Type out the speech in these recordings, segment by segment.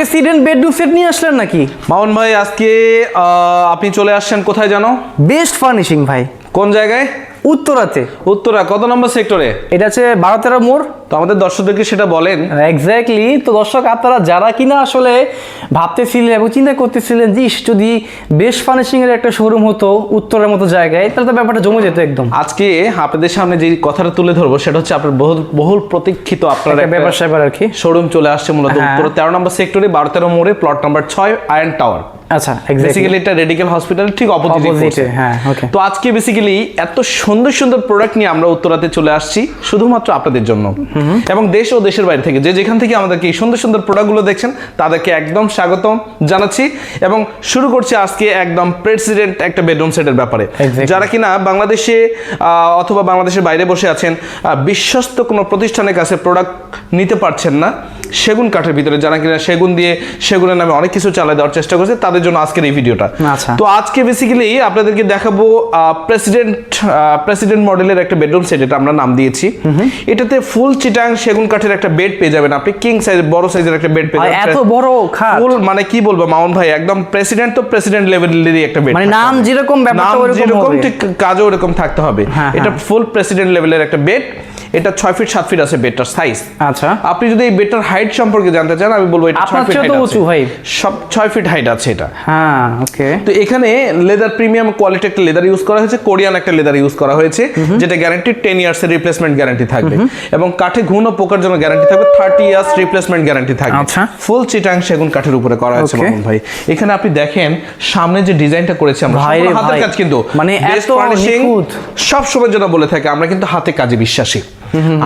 President bedroom set নিয়ে আসলেন নাকি? মামুন ভাই আজকে আহ, আপনি চলে আসছেন কোথায় জানো? বেস্ট ফার্নিশিং ভাই। কোন জায়গায়? উত্তরাতে। উত্তরা কত নম্বর সেক্টরে এটা আছে বারো তেরো মোড়। তো আমাদের দর্শকদেরকে সেটা বলেন। এক্স্যাক্টলি তো দর্শক আপনারা যারা কিনা আসলে ভাবতেছিলেন এবং চিন্তা করতেছিলেন যে যদি বেশ ফার্নিশিং এর একটা শোরুম হতো উত্তরের মতো জায়গায় তাহলে তো ব্যাপারটা জমে যেত একদম। আজকে আপনাদের সামনে যে কথাটা তুলে ধরবো সেটা হচ্ছে আপনার বহুল বহুল প্রতীক্ষিত আপনার ব্যাপার স্যাপার আর কি। শোরুম চলে আসছে মূলত হ্যাঁ। উত্তর। তেরো নম্বর সেক্টরে বারো তেরো মোড়ে প্লট নাম্বার ছয় আয়রন টাওয়ার আচ্ছা বেসিক্যালি এটা রেডিকেল হসপিটাল ঠিক অপোজিটে হ্যাঁ. তো আজকে বেসিক্যালি এত সুন্দর সুন্দর প্রোডাক্ট নিয়ে আমরা উত্তরাতে চলে আসছি শুধুমাত্র আপনাদের জন্য। এবং দেশ ও দেশের বাইরে থেকে যে যেখান থেকে আমাদেরকে এই সুন্দর সুন্দর প্রোডাক্টগুলো দেখছেন তাদেরকে একদম স্বাগতম জানাচ্ছি এবং শুরু করছি আজকে একদম প্রেসিডেন্ট একটা বেডরুম সেটের ব্যাপারে। যারা কিনা বাংলাদেশে অথবা বাংলাদেশের বাইরে বসে আছেন বিশ্বস্ত কোনো প্রতিষ্ঠানের কাছে প্রোডাক্ট নিতে পারছেন না সেগুন কাঠের ভিতরে যারা কিনা সেগুন দিয়ে সেগুনের নামে অনেক কিছু চালাই দেওয়ার চেষ্টা করছে তাদের জন্য আজকের এই ভিডিওটা। আচ্ছা। তো আজকে বেসিক্যালি আপনাদেরকে দেখাবো প্রেসিডেন্ট প্রেসিডেন্ট মডেলের একটা বেডরুম সেট এটা আমরা নাম দিয়েছি। এটাতে ফুল চিটাং সেগুন কাঠের একটা বেড পেয়ে যাবেন। আপনি কিং সাইজ বড় সাইজের একটা বেড পেয়ে যাবেন এত বড় খাট। ফুল মানে কি বলব মামুন ভাই একদম প্রেসিডেন্ট তো প্রেসিডেন্ট লেভেলেরই একটা বেড মানে নাম যেরকম ব্যাপারটা ওরকম যেরকম ঠিক কাজও ওরকম থাকতে হবে। হ্যাঁ, এটা ফুল প্রেসিডেন্ট লেভেলের একটা বেড এটা ছয় ফিট সাত ফিট আছে বেডটার সাইজ আচ্ছা। আপনি যদি এই বেডটার হাইট সম্পর্কে জানতে চান আমি বলব এটা ছয় ফিট হাইট উঁচু ভাই। সব ছয় ফিট হাইট আছে এটা। হ্যাঁ ওকে তো এখানে লেদার প্রিমিয়াম কোয়ালিটি একটা লেদার ইউজ করা হয়েছে কোরিয়ান একটা লেদার ইউজ করা হয়েছে যেটা গ্যারান্টি টেন ইয়ার্স এর রিপ্লেসমেন্ট গ্যারান্টি থাকবে। এবং কাঠে ঘুণ ও পোকার জন্য গ্যারান্টি থাকবে থার্টি ইয়ার্স রিপ্লেসমেন্ট গ্যারান্টি থাকবে। আচ্ছা। ফুল চিটাং সেগুন কাঠের উপরে করা হয়েছে মামুন ভাই। এখানে আপনি দেখেন সামনে যে ডিজাইনটা করেছি আমরা হাতের কাজ কিন্তু। মানে এত সব সময় যেটা বলে থাকে আমরা কিন্তু হাতে কাজে বিশ্বাসী।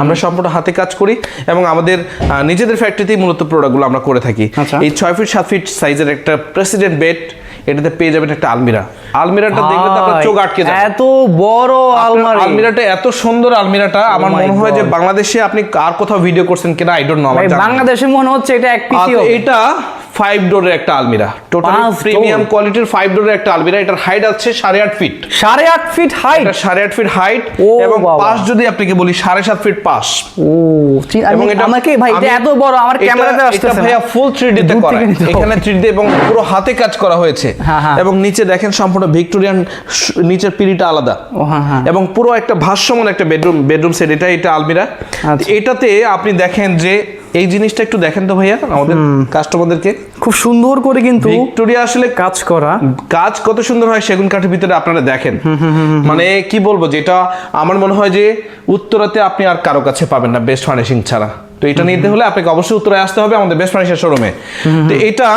আমরা সম্পূর্ণ হাতে কাজ করি এবং আমাদের নিজেদের ফ্যাক্টরিতেই মূলত প্রোডাক্টগুলো আমরা করে থাকি। আচ্ছা। এই ছয় ফিট সাত ফিট সাইজের একটা প্রেসিডেন্ট বেড এটাতে পেয়ে যাবেন একটা আলমিরা। আলমিরাটা দেখলে তো আপনার চোখ আটকে যাবে। এত বড় আলমারি। আলমিরাটা এত সুন্দর আলমিরাটা আমার মনে হয় যে বাংলাদেশে আপনি আর কোথাও ভিডিও করছেন কিনা আই ডোন্ট নো ভাই, বাংলাদেশে মনে হচ্ছে এটা এক পিসি এটা ফাইভ ডোরের একটা আলমিরা। টোটাল প্রিমিয়াম কোয়ালিটির ফাইভ ডোরের একটা আলমিরা। এটার হাইট আছে সাড়ে আট ফিট সাড়ে আট ফিট হাইট সাড়ে আট ফিট হাইট এবং পাশ যদি আপনাকে বলি সাড়ে সাত ফিট পাশ। ও ঠিক- আমি- আমাকে ভাই এটা এত বড় আমার ক্যামেরাতে এটা আসতেছে ভাইয়া ফুল থ্রি তে দূর করা। এখানে থ্রি ডি এবং পুরো হাতে কাজ করা হয়েছে। হ্যাঁ, হ্যাঁ। এবং নিচে দেখেন সম্পূর্ণ ভিক্টোরিয়ান নিচের পিড়িটা আলাদা। হ্যাঁ এবং পুরো একটা ভাষ্যমন একটা বেডরুম বেডরুম সেট এটা এটা আলমিরা। আচ্ছা। এটাতে আপনি দেখেন যে এই জিনিসটা একটু দেখেন তো ভাইয়া আমাদের কাস্টমারদেরকে খুব সুন্দর করে কিন্তু ভিক্টোরিয়া আসলে কাজ করা। কাজ কত সুন্দর হয় সেগুন কাঠের ভিতরে আপনারা দেখেন। মানে কি বলব যেটা আমার মনে হয় যে উত্তরাতে আপনি আর কারও কাছে পাবেন না বেস্ট ফার্নিশিং ছাড়া। তো এটা নিতে হলে আপনাকে অবশ্যই উত্তরায় আসতে হবে আমাদের বেস্ট ফার্নিশিং শোরুমে তো এটা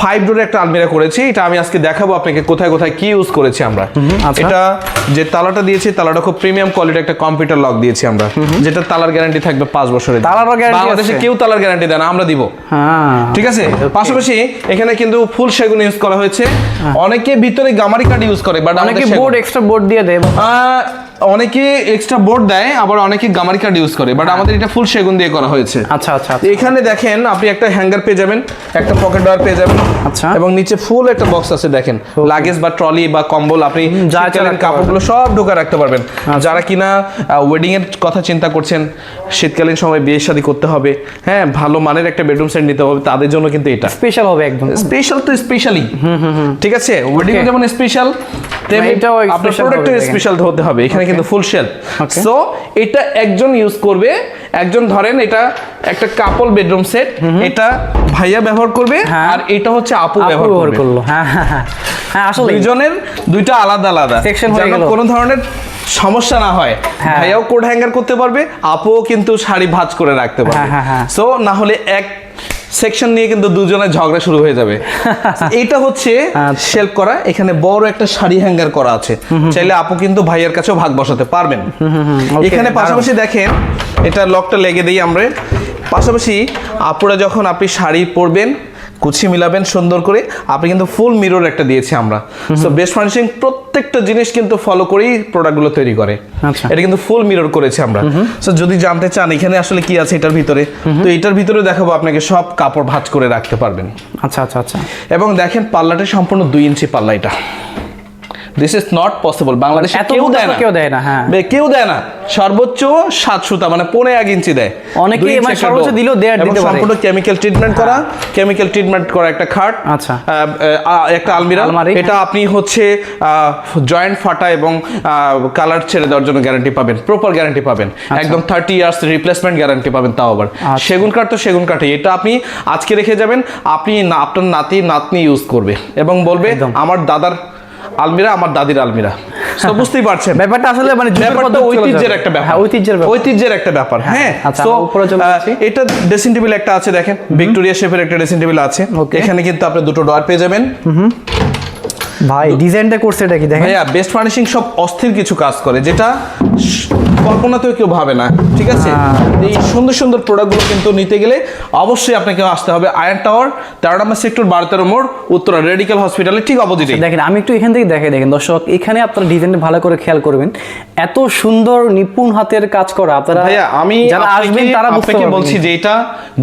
ফাইভ ডোরের একটা আলমিরা করেছি। এটা আমি আজকে দেখাবো আপনাকে কোথায় কোথায় কি ইউজ করেছি আমরা। আচ্ছা। এটা যে তালাটা দিয়েছি তালাটা খুব প্রিমিয়াম কোয়ালিটির একটা কম্পিউটার লক দিয়েছি আমরা। যেটা তালার গ্যারান্টি থাকবে পাঁচ বছরের তালারও guarantee বাংলাদেশে কেউ তালার গ্যারান্টি দেয় না আমরা দিব। হ্যাঁ। ঠিক আছে? পাশাপাশি এখানে কিন্তু ফুল সেগুন ইউজ করা হয়েছে। অনেকে ভিতরে গামারি কাঠ ইউজ করে বাট অনেকে বোর্ড এক্সট্রা বোর্ড দিয়ে দেয়। অনেকে এক্সট্রা বোর্ড দেয় আবার অনেকে গামারি কাঠ ইউজ করে বাট আমাদের এটা ফুল সেগুন দিয়ে করা হয়েছে। আচ্ছা আচ্ছা এখানে দেখেন আপনি একটা হ্যাঙ্গার পেয়ে যাবেন একটা পকেট ডয়ার পেয়ে যাবেন। আচ্ছা। এবং নিচে ফুল একটা বক্স আছে দেখেন। লাগেজ বা ট্রলি বা কম্বল আপনি যা কাপড়গুলো সব ঢোকা রাখতে পারবেন। আচ্ছা। যারা কিনা ওয়েডিং এর কথা চিন্তা করছেন শীতকালীন সময় বিয়ে শাদী করতে হবে হ্যাঁ ভালো মানের একটা বেডরুম সেট নিতে হবে তাদের জন্য কিন্তু এটা। স্পেশাল হবে একদম। স্পেশাল তো স্পেশালি ঠিক আছে? ওয়েডিং. যেমন স্পেশাল আপনার প্রোডাক্টও স্পেশাল হতে হবে এখানে কিন্তু ফুল শেলফ Okay. সো এটা একজন ইউজ করবে একজন ধরেন এটা একটা কাপল বেডরুম সেট এটা ভাইয়া ব্যবহার করবে হ্যাঁ। আর এটা হচ্ছে আপু ব্যবহার করল হ্যাঁ হ্যাঁ হ্যাঁ হ্যাঁ আসলে দুইজনের দুইটা আলাদা আলাদা সেকশন হয়ে গেল। কোনো ধরনের সমস্যা না হয় হ্যাঁ। ভাইয়াও কোড হ্যাঙ্গার করতে পারবে আপুও কিন্তু শাড়ি ভাঁজ করে রাখতে পারবে। সো না হলে এক সেকশন নিয়ে কিন্তু দুজনের ঝগড়া শুরু হয়ে যাবে। এটা হচ্ছে সেলফ করা। এখানে বড় একটা শাড়ি হ্যাঙ্গার করা আছে। চাইলে আপু কিন্তু ভাইয়ের কাছেও ভাগ বসাতে পারবেন। এখানে পাশাপাশি দেখেন এটা লকটা লেগে দিই আমরা। পাশাপাশি আপুরা যখন আপনি শাড়ি পরবেন কুচি মিলাবেন সুন্দর করে। আপনি কিন্তু ফুল মিরর একটা দিয়েছি আমরা। সো বেস্ট ফার্নিশিং প্রত্যেকটা জিনিস কিন্তু ফলো করেই প্রোডাক্টগুলো তৈরি করে। আচ্ছা। এটা কিন্তু ফুল মিরর করেছি আমরা। সো যদি জানতে চান এখানে আসলে কি আছে এটার ভিতরে? তো এটার ভিতরে দেখাবো আপনাকে সব কাপড় ভাঁজ করে রাখতে পারবেন। আচ্ছা আচ্ছা আচ্ছা। এবং দেখেন পাল্লাটা সম্পূর্ণ দুই ইঞ্চি পাল্লা এটা। দিস ইজ নট পসিবল বাংলাদেশে কেউ দেয় না। কেউ দেয় না, হ্যাঁ। বে- কেউ দেয় না। সর্বোচ্চ সাত সুতা মানে পৌনে এক ইঞ্চি দেয়। অনেকেই দুই মানে সর্বোচ্চ। দিলেও এবং দিতে পারে। সম্পূর্ণ কেমিক্যাল ট্রিটমেন্ট করা কেমিক্যাল ট্রিটমেন্ট করা একটা খাট আচ্ছা। একটা আলমিরা। এটা আপনি হচ্ছে জয়েন্ট ফাটা এবং কালার ছেড়ে দেওয়ার জন্য গ্যারান্টি পাবেন। প্রপার গ্যারান্টি পাবেন। একদম থার্টি ইয়ার্স রিপ্লেসমেন্ট গ্যারান্টি পাবেন তাও আবার। আচ্ছা। সেগুন কাঠ তো সেগুন কাঠই এটা আপনি আজকে রেখে যাবেন। আপনি আপনার নাতি নাতনি ইউজ করবে। এবং বলবে আমার দাদার আলমিরা আমার দাদির আলমিরা। তো বুঝতেই পারছেন। ব্যাপারটা আসলে মানে ব্যাপারটা ঐতিহ্যের একটা ব্যাপার। হ্যাঁ ঐতিহ্যের ব্যাপার। ঐতিহ্যের একটা ব্যাপার হ্যাঁ। আচ্ছা। এটা ড্রেসিং টেবিল একটা আছে দেখেন। ভিক্টোরিয়া শেফের একটা ড্রেসিং টেবিল আছে. এখানে কিন্তু আপনি দুটো ডয়ার পেয়ে যাবেন। ভাই ডিজাইনটা করছে এটা কি দেখেন? ভাইয়া বেস্ট ফার্নিশিং সব অস্থির কিছু কাজ করে যেটা কল্পনাতেও কেউ ভাবে না ঠিক আছে? এই সুন্দর সুন্দর প্রোডাক্টগুলো কিন্তু নিতে গেলে অবশ্যই আপনাকে আসতে হবে আয়ন টাওয়ার তেরো নম্বর সেক্টর বারো তেরো মোড় উত্তরা রেডিক্যাল হসপিটালের ঠিক অপোজিটে দেখেন আমি একটু এখান থেকে দেখে দেখেন দর্শক এখানে আপনারা ডিজাইনটা ভালো করে খেয়াল করবেন। এত সুন্দর নিপুণ হাতের কাজ করা আপনারা ভাইয়া আমি যারা আসবেন তারা আপনাকে বলছি যে এটা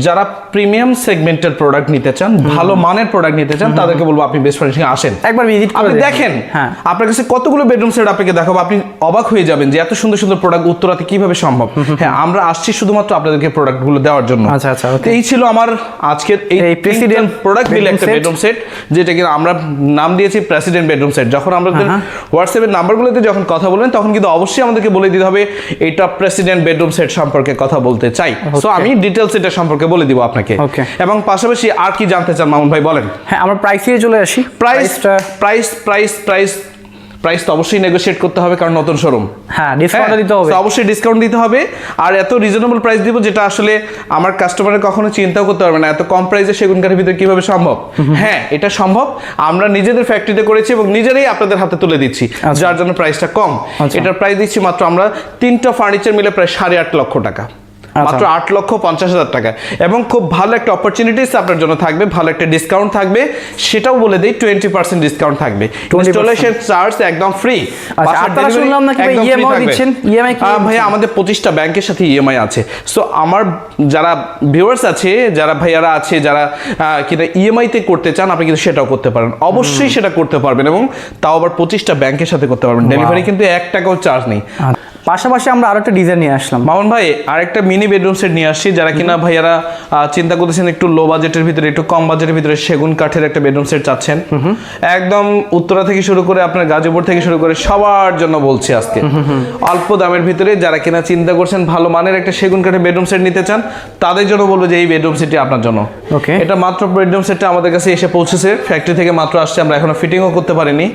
যারা প্রিমিয়াম সেগমেন্টের প্রোডাক্ট নিতে চান ভালো মানের প্রোডাক্ট নিতে চান তাদেরকে বলব আপনি বেস্ট ফার্নিশিং আসেন। একবার ভিজিট করে আপনি দেখেন। হ্যাঁ। আপনার কাছে কতগুলো বেডরুম সেট আপনাকে দেখাবো আপনি অবাক হয়ে যাবেন যে এত সুন্দর সুন্দর প্রোডাক্ট উত্তরাতে কীভাবে সম্ভব। হ্যাঁ আমরা আসছি শুধুমাত্র আপনাদেরকে প্রোডাক্টগুলো দেওয়ার জন্য। আচ্ছা, আচ্ছা, এই ছিল আমার আজকের এই প্রেসিডেন্ট প্রোডাক্ট মিলে একটা বেডরুম সেট যেটা কিনা আমরা নাম দিয়েছি প্রেসিডেন্ট বেডরুম সেট যখন আমাদের হ্যাঁ, হোয়াটসঅ্যাপের নাম্বারগুলোতে যখন কথা বলবেন তখন কিন্তু অবশ্যই আমাদেরকে বলে দিতে হবে এটা প্রেসিডেন্ট বেডরুম সেট সম্পর্কে কথা বলতে চাই। সো আমি ডিটেলস এটা সম্পর্কে বলে দিব আপনাকে. এবং পাশাপাশি আর কি জানতে চান মামুন ভাই বলেন। হ্যাঁ আমরা প্রাইসে চলে আসি। প্রাইস প্রাইসটা প্রাইস প্রাইস প্রাইস প্রাইস তো অবশ্যই নেগোশিয়েট করতে হবে কারণ নতুন শোরুম হ্যাঁ ডিসকাউন্ট দিতে হবে। অবশ্যই ডিসকাউন্ট দিতে হবে। আর এত রিজনেবল প্রাইস দিব যেটা আসলে আমার কাস্টমারের কখনো চিন্তাও করতে পারবে না। এত কম প্রাইসে সেগুন কাঠের ভিতরে কীভাবে সম্ভব? হ্যাঁ এটা সম্ভব। আমরা নিজেদের ফ্যাক্টরিতে করেছি এবং নিজেরাই আপনাদের হাতে তুলে দিচ্ছি আচ্ছা। যার জন্য প্রাইসটা কম। আচ্ছা। এটার প্রাইস দিচ্ছি মাত্র আমরা তিনটা ফার্নিচার মিলে প্রায় সাড়ে আট লক্ষ টাকা। মাত্র আট লক্ষ পঞ্চাশ হাজার টাকা। এবং খুব ভালো একটা অপরচুনিটিস আপনার জন্য থাকবে ভালো একটা ডিসকাউন্ট থাকবে। সেটাও বলে দিই টোয়েন্টি পার্সেন্ট ডিসকাউন্ট থাকবে। ইনস্টলেশন চার্জ একদম ফ্রি আচ্ছা, শুনলাম নাকি ভাই দিচ্ছেন? EMI ভাই আমাদের পঁচিশটা ব্যাংকের সাথে ইএমআই আছে। সো আমার যারা ভিউয়ার্স আছে যারা ভাইয়ারা আছে যারা কিনা ইএমআই তে করতে চান আপনি কিন্তু সেটাও করতে পারেন। অবশ্যই সেটা করতে পারবেন এবং তাও আবার পঁচিশটা ব্যাংকের সাথে করতে পারবেন। ডেলিভারি কিন্তু এক টাকাও চার্জ নেই। আর পাশাপাশি আমরা আরও একটা ডিজাইন নিয়ে আসলাম। মামুন ভাই আরেকটা মিনি বেডরুম সেট নিয়ে আসছি যারা কিনা ভাইয়ারা চিন্তা করতেছেন একটু লো বাজেটের ভিতরে একটু কম বাজেটের ভিতরে সেগুন কাঠের একটা বেডরুম সেট চাচ্ছেন। একদম উত্তরা থেকে শুরু করে আপনার গাজীপুর থেকে শুরু করে সবার জন্য বলছি আজকে। অল্প দামের ভিতরে যারা কিনা চিন্তা করছেন ভালো মানের একটা সেগুন কাঠের বেডরুম সেট নিতে চান তাদের জন্য বলব যে এই বেডরুম সেটটি আপনার জন্য। ওকে। এটা মাত্র বেডরুম সেটটা আমাদের কাছে এসে পৌঁছেছে ফ্যাক্টরি থেকে মাত্র আসছে আমরা এখনও ফিটিংও করতে পারিনি।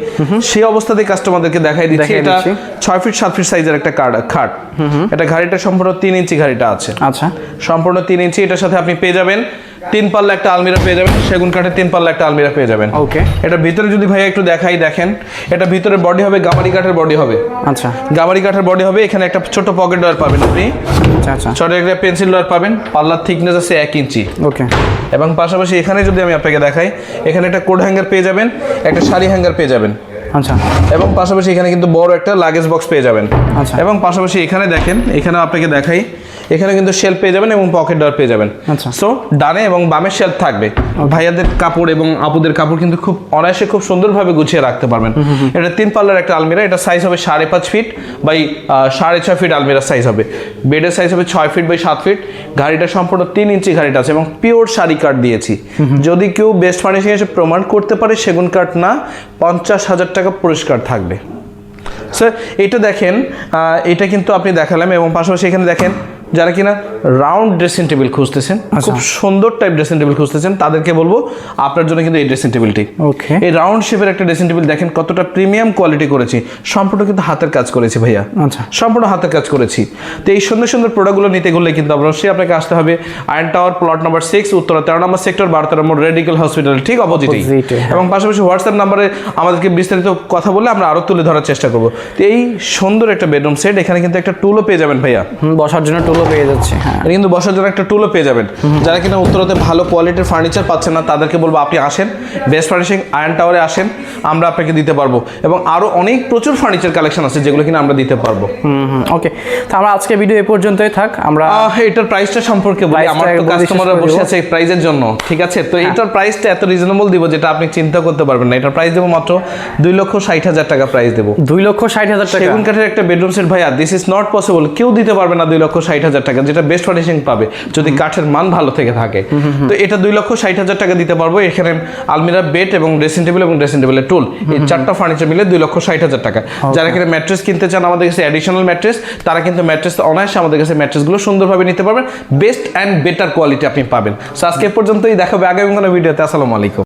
সেই অবস্থাতেই কাস্টমারদেরকে দেখাই দিচ্ছি এটা। ছয় ফিট সাত ফিট সাইজের একটা খাট। এটা ঘাড়িটা সম্পূর্ণ তিন ইঞ্চি ঘাড়িটা আছে। আচ্ছা। সম্পূর্ণ তিন ইঞ্চি এটার সাথে আপনি পেয়ে যাবেন। তিন পাল্লা একটা আলমিরা পেয়ে যাবেন সেগুন কাঠের তিন পাল্লা একটা আলমিরা পেয়ে যাবেন। ওকে। এটা ভিতরে যদি ভাই একটু দেখাই দেখেন এটা ভিতরে বডি হবে গামারি কাঠের বডি হবে। আচ্ছা। গামারি কাঠের বডি হবে এখানে একটা ছোট পকেট ডয়ার পাবেন আপনি। আচ্ছা আচ্ছা। ছোট একটা পেন্সিল ডয়ার পাবেন পাল্লার থিকনেস আছে এক ইঞ্চি। ওকে। এবং পাশাপাশি এখানে যদি আমি আপনাকে দেখাই এখানে একটা কোড হ্যাঙ্গার পেয়ে যাবেন একটা শাড়ি হ্যাঙ্গার পেয়ে যাবেন। আচ্ছা। এবং পাশাপাশি এখানে কিন্তু বড় একটা লাগেজ বক্স পেয়ে যাবেন। আচ্ছা। এবং পাশাপাশি এখানে দেখেন এখানে আপনাকে দেখাই এখানে কিন্তু শেল্ফ পেয়ে যাবেন এবং পকেট ডর পেয়ে যাবেন। আচ্ছা। সো ডানে এবং বামে শেল্ফ থাকবে। ভাইয়াদের কাপড় এবং আপুদের কাপড় কিন্তু খুব অনায়াসে খুব সুন্দরভাবে গুছিয়ে রাখতে পারবেন। এটা তিন পাল্লার একটা আলমিরা এটা সাইজ হবে সাড়ে পাঁচ ফিট বাই সাড়ে ছয় ফিট আলমিরার সাইজ হবে। বেডের সাইজ হবে ছয় ফিট বাই সাত ফিট গাড়িটা সম্পূর্ণ তিন ইঞ্চি গাড়িটা আছে এবং পিওর শাড়ি কাঠ দিয়েছি। যদি কেউ বেস্ট ফার্নিশিং এসে প্রমাণ করতে পারে সেগুন কাঠ না পঞ্চাশ হাজার টাকা পুরস্কার থাকবে। স্যার এটা দেখেন এটা কিন্তু আপনি দেখালাম এবং পাশাপাশি এখানে দেখেন যারা কিনা রাউন্ড ড্রেসিং টেবিল খুঁজতেছেন খুব সুন্দর টাইপ ড্রেসিং টেবিল খুঁজতেছেন তাদেরকে বলব আপনার জন্য কিন্তু এই ড্রেসিং টেবিলটি ওকে এই রাউন্ড শেপের একটা ড্রেসিং টেবিল দেখেন কতটা প্রিমিয়াম কোয়ালিটি করেছি সম্পূর্ণ কিন্তু হাতের কাজ করেছি ভাইয়া। আচ্ছা। সম্পূর্ণ হাতের কাজ করেছি। তো এই সুন্দর সুন্দর প্রোডাক্টগুলো নিতে গেলে কিন্তু অবশ্যই আপনাকে আসতে হবে iron tower plot number six Uttara তেরো নম্বর সেক্টর বারো তেরো নম্বর রেডিকেল হসপিটাল ঠিক অপোজিটেই হ্যাঁ। এবং পাশাপাশি হোয়াটসঅ্যাপ নাম্বারে আমাদেরকে বিস্তারিত কথা বলে আমরা আরও তুলে ধরার চেষ্টা করব। তো এই সুন্দর একটা বেডরুম সেট এখানে কিন্তু একটা টুলও পেয়ে যাবেন ভাইয়া। বসার জন্য টুল টুলও পেয়ে যাচ্ছে। হ্যাঁ। কিন্তু বসার জন্য একটা টুলও পেয়ে যাবেন। যারা কিনা উত্তরাতে ভালো কোয়ালিটির ফার্নিচার পাচ্ছেন না তাদেরকে বলব আপনি আসেন। বেস্ট ফার্নিশিং আয়ন টাওয়ারে আসেন আমরা আপনাকে দিতে পারব। এবং আরও অনেক প্রচুর ফার্নিচার কালেকশন আছে যেগুলো কিনা আমরা দিতে পারব। হুম ওকে তো আমরা আজকে ভিডিও এই পর্যন্তই থাক। আমরা এটার প্রাইসটা সম্পর্কে বলি। আমার তো কাস্টমাররা বসে আছে এই প্রাইজের জন্য ঠিক আছে? তো এটার প্রাইসটা এত রিজনেবল দিব যেটা আপনি চিন্তা করতে পারবেন না। এটার প্রাইস দেবো মাত্র দুই লক্ষ ষাট হাজার টাকা প্রাইস দেবো। দুই লক্ষ ষাট হাজার টাকা। সেগুন কাঠের একটা বেডরুম সেট ভাইয়া দিস ইজ নট পসিবল কেউ দিতে পারবে না দুই লক্ষ ষাট হাজার টাকা যেটা বেস্ট ফার্নিশিং পাবে যদি কাঠের মান ভালো থেকে থাকে। তো এটা দুই লক্ষ ষাট হাজার টাকা দিতে পারব। এখানে আলমিরা বেড এবং ড্রেসিং টেবিল এবং ড্রেসিং টেবিলের টুল এই চারটা ফার্নিচার মিলে দুই লক্ষ ষাট হাজার টাকা। যারা এখানে ম্যাট্রেস কিনতে চান আমাদের কাছে অ্যাডিশনাল ম্যাট্রেস তারা কিন্তু ম্যাট্রেস অনায়াসে আমাদের কাছে ম্যাট্রেসগুলো সুন্দরভাবে নিতে পারবেন বেস্ট অ্যান্ড বেটার কোয়ালিটি আপনি পাবেন। সো আজকে পর্যন্তই। দেখাবে আগামী কোনো ভিডিওতে আসসালামু আলাইকুম।